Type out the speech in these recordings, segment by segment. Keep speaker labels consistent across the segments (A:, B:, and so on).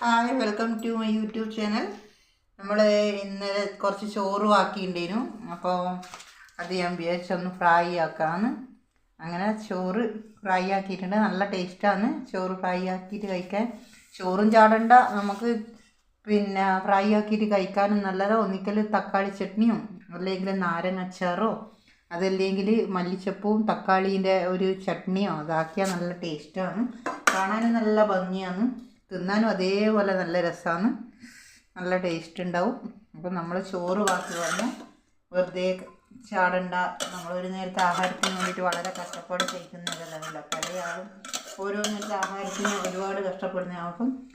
A: Hi welcome to my YouTube channel. നമ്മൾ ഇന്നലെ കുറച്ച് ചോറ് ആക്കിയിട്ടുണ്ടായിരുന്നു അപ്പോൾ അത് ഞാൻ വിചാരിച്ചൊന്ന് ഫ്രൈ ആക്കാമെന്ന് അങ്ങനെ ചോറ് ഫ്രൈ ആക്കിയിട്ടുണ്ട്. നല്ല ടേസ്റ്റാണ് ചോറ് ഫ്രൈ ആക്കിയിട്ട് കഴിക്കാൻ. ചോറും ചാടണ്ട. നമുക്ക് പിന്നെ ഫ്രൈ ആക്കിയിട്ട് കഴിക്കാനും നല്ലതാണ് ഒന്നിക്കൽ തക്കാളി ചട്നിയും അല്ലെങ്കിൽ നാരങ്ങ അച്ചാറോ അതല്ലെങ്കിൽ മല്ലിച്ചപ്പവും തക്കാളീന്റെ ഒരു ചട്നിയോ അതാക്കിയാൽ നല്ല ടേസ്റ്റാണ്. കാണാനും നല്ല ഭംഗിയാണ്. തിന്നാനും അതേപോലെ നല്ല രസമാണ് നല്ല ടേസ്റ്റ് ഉണ്ടാവും അപ്പം നമ്മൾ ചോറ് ബാക്കി വന്ന്. വെറുതെ ചാടണ്ട. നമ്മളൊരു നേരത്തെ ആഹാരത്തിന് വേണ്ടിയിട്ട് വളരെ കഷ്ടപ്പാട് ചെയ്യിക്കുന്നതല്ല പല ഓരോ നേരത്തെ ആഹാരത്തിന് ഒരുപാട് കഷ്ടപ്പെടുന്ന ആൾക്കും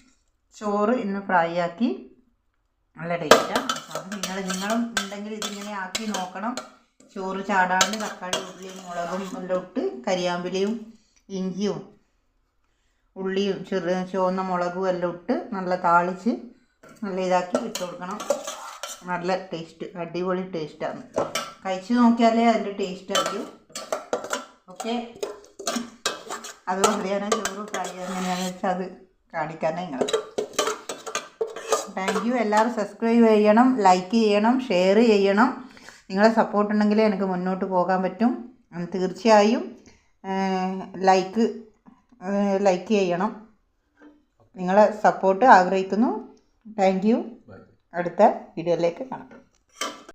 A: ചോറ് ഇന്ന് ഫ്രൈ ആക്കി. നല്ല ടേസ്റ്റാണ് അപ്പം നിങ്ങൾ നിങ്ങളും ഉണ്ടെങ്കിൽ ഇതിങ്ങനെ ആക്കി നോക്കണം. ചോറ് ചാടാണ്ട് തക്കാളി ഉള്ളിയും മുളകും എല്ലാം ഇട്ട് കരിയാമ്പിലയും ഇഞ്ചിയും ഉള്ളിയും ചെറു ചുവന്ന മുളകും എല്ലാം ഇട്ട് നല്ല താളിച്ച് നല്ല ഇതാക്കി ഇട്ട് കൊടുക്കണം. നല്ല ടേസ്റ്റ് അടിപൊളി ടേസ്റ്റാണ് കഴിച്ച് നോക്കിയാലേ അതിന്റെ ടേസ്റ്റ് അറിയൂ. ഓക്കെ അതുകൊണ്ടാണ് ചോറ് ഫ്രൈ എങ്ങനെയാണെന്ന് വെച്ചാൽ അത് കാണിക്കാനാണ് നിങ്ങൾ താങ്ക് യു എല്ലാവരും സബ്സ്ക്രൈബ് ചെയ്യണം ലൈക്ക് ചെയ്യണം ഷെയർ ചെയ്യണം. നിങ്ങളെ സപ്പോർട്ട് ഉണ്ടെങ്കിലേ എനിക്ക് മുന്നോട്ട് പോകാൻ പറ്റും. തീർച്ചയായും ലൈക്ക് ലൈക്ക് ചെയ്യണം. നിങ്ങളെ സപ്പോർട്ട് ആഗ്രഹിക്കുന്നു. Thank you. അടുത്ത വീഡിയോയിലേക്ക് കാണാം.